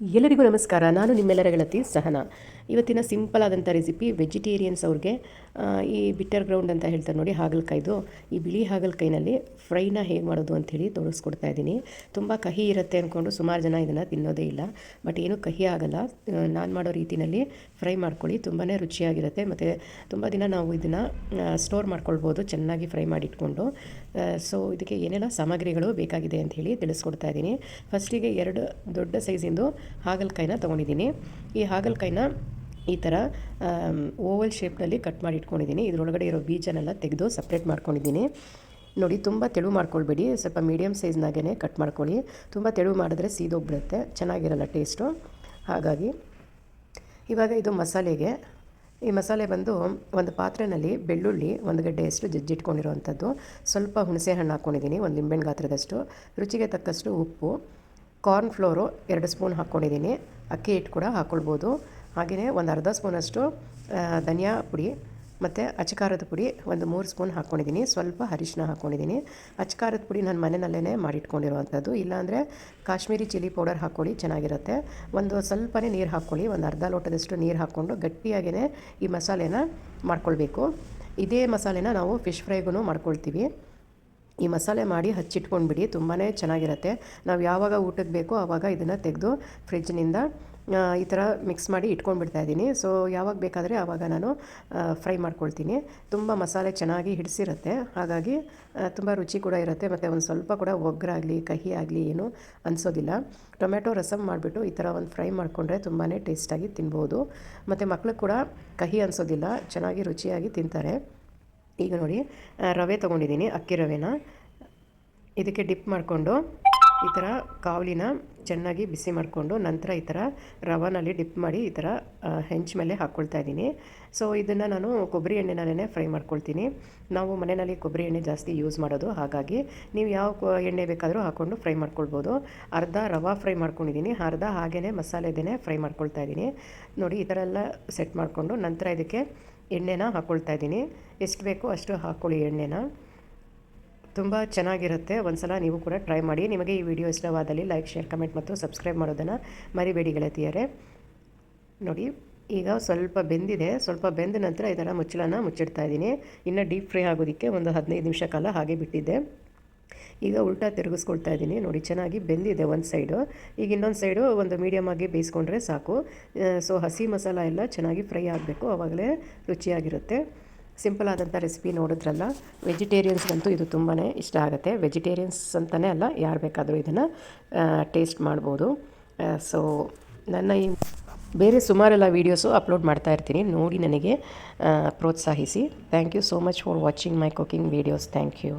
ಎಲ್ಲರಿಗೂ ನಮಸ್ಕಾರ. ನಾನು ನಿಮ್ಮೆಲ್ಲರ ಗೆಳತಿ ಸಹನಾ. ಇವತ್ತಿನ ಸಿಂಪಲ್ ಆದಂಥ ರೆಸಿಪಿ ವೆಜಿಟೇರಿಯನ್ಸ್ ಅವ್ರಿಗೆ ಈ ಬಿಟ್ಟರ್ ಗ್ರೌಂಡ್ ಅಂತ ಹೇಳ್ತಾರೆ ನೋಡಿ, ಹಾಗಲಕಾಯ್ದು. ಈ ಬಿಳಿ ಹಾಗಲಕಾಯಿನಲ್ಲಿ ಫ್ರೈನ ಹೇಗೆ ಮಾಡೋದು ಅಂಥೇಳಿ ತೋರಿಸ್ಕೊಡ್ತಾ ಇದ್ದೀನಿ. ತುಂಬ ಕಹಿ ಇರುತ್ತೆ ಅಂದ್ಕೊಂಡು ಸುಮಾರು ಜನ ಇದನ್ನು ತಿನ್ನೋದೇ ಇಲ್ಲ. ಬಟ್ ಏನು ಕಹಿ ಆಗಲ್ಲ. ನಾನು ಮಾಡೋ ರೀತಿಯಲ್ಲಿ ಫ್ರೈ ಮಾಡ್ಕೊಳ್ಳಿ. ತುಂಬಾ ರುಚಿಯಾಗಿರುತ್ತೆ. ಮತ್ತು ತುಂಬ ದಿನ ನಾವು ಇದನ್ನು ಸ್ಟೋರ್ ಮಾಡ್ಕೊಳ್ಬೋದು. ಚೆನ್ನಾಗಿ ಫ್ರೈ ಮಾಡಿ ಇಟ್ಕೊಂಡು ಸೊ ಇದಕ್ಕೆ ಏನೆಲ್ಲ ಸಾಮಗ್ರಿಗಳು ಬೇಕಾಗಿದೆ ಅಂತ ಹೇಳಿ ತಿಳಿಸ್ಕೊಡ್ತಾ ಇದ್ದೀನಿ. ಫಸ್ಟಿಗೆ ಎರಡು ದೊಡ್ಡ ಸೈಜಿಂದು ಹಾಗಲಕಾಯಿನ ತೊಗೊಂಡಿದ್ದೀನಿ. ಈ ಹಾಗಲಕಾಯಿನ ಈ ಥರ ಓವಲ್ ಶೇಪ್ನಲ್ಲಿ ಕಟ್ ಮಾಡಿ ಇಟ್ಕೊಂಡಿದ್ದೀನಿ. ಇದರೊಳಗಡೆ ಇರೋ ಬೀಜನೆಲ್ಲ ತೆಗೆದು ಸಪ್ರೇಟ್ ಮಾಡ್ಕೊಂಡಿದ್ದೀನಿ. ನೋಡಿ, ತುಂಬ ತೆಳು ಮಾಡ್ಕೊಳ್ಬೇಡಿ. ಸ್ವಲ್ಪ ಮೀಡಿಯಮ್ ಸೈಜ್ನಾಗೇ ಕಟ್ ಮಾಡ್ಕೊಳ್ಳಿ. ತುಂಬ ತೆಳು ಮಾಡಿದ್ರೆ ಸೀದೋಗ್ಬಿಡುತ್ತೆ. ಚೆನ್ನಾಗಿರಲ್ಲ ಟೇಸ್ಟು. ಹಾಗಾಗಿ, ಇವಾಗ ಇದು ಮಸಾಲೆಗೆ, ಈ ಮಸಾಲೆ ಬಂದು ಒಂದು ಪಾತ್ರೆಯಲ್ಲಿ ಬೆಳ್ಳುಳ್ಳಿ, ಒಂದು ಗಡ್ಡೆಯಷ್ಟು ಜಜ್ಜಿಟ್ಕೊಂಡಿರುವಂಥದ್ದು. ಸ್ವಲ್ಪ ಹುಣಸೆ ಹಣ್ಣು ಹಾಕ್ಕೊಂಡಿದ್ದೀನಿ, ಒಂದು ಲಿಂಬೆಹಣ್ಣು ಗಾತ್ರದಷ್ಟು. ರುಚಿಗೆ ತಕ್ಕಷ್ಟು ಉಪ್ಪು, ಕಾರ್ನ್ ಫ್ಲೋರು ಎರಡು ಸ್ಪೂನ್ ಹಾಕ್ಕೊಂಡಿದ್ದೀನಿ. ಅಕ್ಕಿ ಹಿಟ್ಟು ಕೂಡ ಹಾಕ್ಕೊಳ್ಬೋದು. ಹಾಗೆಯೇ ಒಂದು ಅರ್ಧ ಸ್ಪೂನಷ್ಟು ಧನಿಯಾ ಪುಡಿ ಮತ್ತು ಅಚ್ಚಕಾರದ ಪುಡಿ ಒಂದು ಮೂರು ಸ್ಪೂನ್ ಹಾಕ್ಕೊಂಡಿದ್ದೀನಿ. ಸ್ವಲ್ಪ ಅರಿಶಿನ ಹಾಕ್ಕೊಂಡಿದ್ದೀನಿ. ಅಚ್ಚಕಾರದ ಪುಡಿ ನಾನು ಮನೆಯಲ್ಲೇ ಮಾಡಿಟ್ಕೊಂಡಿರುವಂಥದ್ದು. ಇಲ್ಲಾಂದರೆ ಕಾಶ್ಮೀರಿ ಚಿಲ್ಲಿ ಪೌಡರ್ ಹಾಕ್ಕೊಳ್ಳಿ, ಚೆನ್ನಾಗಿರುತ್ತೆ. ಒಂದು ಸ್ವಲ್ಪನೇ ನೀರು ಹಾಕ್ಕೊಳ್ಳಿ, ಒಂದು ಅರ್ಧ ಲೋಟದಷ್ಟು ನೀರು ಹಾಕ್ಕೊಂಡು ಗಟ್ಟಿಯಾಗೇ ಈ ಮಸಾಲೆನ ಮಾಡ್ಕೊಳ್ಬೇಕು. ಇದೇ ಮಸಾಲೆನ ನಾವು ಫಿಶ್ ಫ್ರೈಗೂ ಮಾಡ್ಕೊಳ್ತೀವಿ. ಈ ಮಸಾಲೆ ಮಾಡಿ ಹಚ್ಚಿಟ್ಕೊಂಡ್ಬಿಡಿ ತುಂಬಾ ಚೆನ್ನಾಗಿರುತ್ತೆ. ನಾವು ಯಾವಾಗ ಊಟಕ್ಕೆ ಬೇಕೋ ಆವಾಗ ಇದನ್ನು ತೆಗೆದು ಫ್ರಿಜ್ನಿಂದ ಈ ಥರ ಮಿಕ್ಸ್ ಮಾಡಿ ಇಟ್ಕೊಂಡ್ಬಿಡ್ತಾ ಇದ್ದೀನಿ. ಸೊ ಯಾವಾಗ ಬೇಕಾದರೆ ಆವಾಗ ನಾನು ಫ್ರೈ ಮಾಡ್ಕೊಳ್ತೀನಿ. ತುಂಬ ಮಸಾಲೆ ಚೆನ್ನಾಗಿ ಹಿಡಿಸಿರುತ್ತೆ. ಹಾಗಾಗಿ ತುಂಬ ರುಚಿ ಕೂಡ ಇರುತ್ತೆ. ಮತ್ತು ಒಂದು ಸ್ವಲ್ಪ ಕೂಡ ಒಗ್ಗರಾಗಲಿ ಕಹಿ ಆಗಲಿ ಏನು ಅನಿಸೋದಿಲ್ಲ. ಟೊಮೆಟೊ ರಸಮ್ ಮಾಡಿಬಿಟ್ಟು ಈ ಥರ ಒಂದು ಫ್ರೈ ಮಾಡಿಕೊಂಡ್ರೆ ತುಂಬಾ ಟೇಸ್ಟಾಗಿ ತಿನ್ಬೋದು. ಮತ್ತು ಮಕ್ಳಿಗೆ ಕೂಡ ಕಹಿ ಅನಿಸೋದಿಲ್ಲ. ಚೆನ್ನಾಗಿ ರುಚಿಯಾಗಿ ತಿಂತಾರೆ. ಈಗ ನೋಡಿ ರವೆ ತೊಗೊಂಡಿದ್ದೀನಿ. ಅಕ್ಕಿ ರವೆನ. ಇದಕ್ಕೆ ಡಿಪ್ ಮಾಡಿಕೊಂಡು ಈ ಥರ ಕಾವಲಿನ ಚೆನ್ನಾಗಿ ಬಿಸಿ ಮಾಡಿಕೊಂಡು ನಂತರ ಈ ಥರ ರವಾನಲ್ಲಿ ಡಿಪ್ ಮಾಡಿ ಈ ಥರ ಹೆಂಚ್ ಮೇಲೆ ಹಾಕ್ಕೊಳ್ತಾ ಇದ್ದೀನಿ. ಸೊ ಇದನ್ನು ನಾನು ಕೊಬ್ಬರಿ ಎಣ್ಣೆನಲ್ಲೇ ಫ್ರೈ ಮಾಡ್ಕೊಳ್ತೀನಿ. ನಾವು ಮನೆಯಲ್ಲಿ ಕೊಬ್ಬರಿ ಎಣ್ಣೆ ಜಾಸ್ತಿ ಯೂಸ್ ಮಾಡೋದು. ಹಾಗಾಗಿ ನೀವು ಯಾವ ಎಣ್ಣೆ ಬೇಕಾದರೂ ಹಾಕ್ಕೊಂಡು ಫ್ರೈ ಮಾಡ್ಕೊಳ್ಬೋದು. ಅರ್ಧ ರವಾ ಫ್ರೈ ಮಾಡ್ಕೊಂಡಿದ್ದೀನಿ. ಅರ್ಧ ಹಾಗೇ ಮಸಾಲೆದೇ ಫ್ರೈ ಮಾಡ್ಕೊಳ್ತಾ ಇದ್ದೀನಿ. ನೋಡಿ, ಈ ಥರ ಎಲ್ಲ ಸೆಟ್ ಮಾಡಿಕೊಂಡು ನಂತರ ಇದಕ್ಕೆ ಎಣ್ಣೆನ ಹಾಕ್ಕೊಳ್ತಾ ಇದ್ದೀನಿ. ಎಷ್ಟು ಬೇಕೋ ಅಷ್ಟು ಹಾಕ್ಕೊಳ್ಳಿ ಎಣ್ಣೆನ. ತುಂಬ ಚೆನ್ನಾಗಿರುತ್ತೆ. ಒಂದ್ಸಲ ನೀವು ಕೂಡ ಟ್ರೈ ಮಾಡಿ. ನಿಮಗೆ ಈ ವಿಡಿಯೋ ಇಷ್ಟವಾದಲ್ಲಿ ಲೈಕ್, ಶೇರ್, ಕಮೆಂಟ್ ಮತ್ತು ಸಬ್ಸ್ಕ್ರೈಬ್ ಮಾಡೋದನ್ನು ಮರಿಬೇಡಿ ಗೆಳತಿಯರೇ. ನೋಡಿ, ಈಗ ಸ್ವಲ್ಪ ಬೆಂದಿದೆ. ಸ್ವಲ್ಪ ಬೆಂದ ನಂತರ ಇದನ್ನು ಮುಚ್ಚಳನ ಮುಚ್ಚಿಡ್ತಾ ಇದ್ದೀನಿ. ಇನ್ನು ಡೀಪ್ ಫ್ರೈ ಆಗೋದಕ್ಕೆ ಒಂದು ಹದಿನೈದು ನಿಮಿಷ ಕಾಲ ಹಾಗೆ ಬಿಟ್ಟಿದ್ದೆ. ಈಗ ಉಲ್ಟಾ ತಿರುಗಿಸ್ಕೊಳ್ತಾ ಇದ್ದೀನಿ. ನೋಡಿ, ಚೆನ್ನಾಗಿ ಬೆಂದಿದೆ ಒಂದು ಸೈಡು. ಈಗ ಇನ್ನೊಂದು ಸೈಡು ಒಂದು ಮೀಡಿಯಮ್ ಆಗಿ ಬೇಯಿಸ್ಕೊಂಡ್ರೆ ಸಾಕು. ಸೊ ಹಸಿ ಮಸಾಲ ಎಲ್ಲ ಚೆನ್ನಾಗಿ ಫ್ರೈ ಆಗಬೇಕು. ಆವಾಗಲೇ ರುಚಿಯಾಗಿರುತ್ತೆ. ಸಿಂಪಲ್ ಆದಂಥ ರೆಸಿಪಿ ನೋಡಿದ್ರಲ್ಲ ವೆಜಿಟೇರಿಯನ್ಸ್ಗಂತೂ ಇದು ತುಂಬಾ ಇಷ್ಟ ಆಗುತ್ತೆ. ವೆಜಿಟೇರಿಯನ್ಸ್ ಅಂತಲೇ ಅಲ್ಲ, ಯಾರು ಬೇಕಾದರೂ ಇದನ್ನು ಟೇಸ್ಟ್ ಮಾಡ್ಬೋದು. ಸೊ, ನನ್ನ ಈ ಬೇರೆ ಸುಮಾರೆಲ್ಲ ವೀಡಿಯೋಸು ಅಪ್ಲೋಡ್ ಮಾಡ್ತಾ ಇರ್ತೀನಿ. ನೋಡಿ ನನಗೆ ಪ್ರೋತ್ಸಾಹಿಸಿ. Thank you so much for watching my cooking videos. Thank you.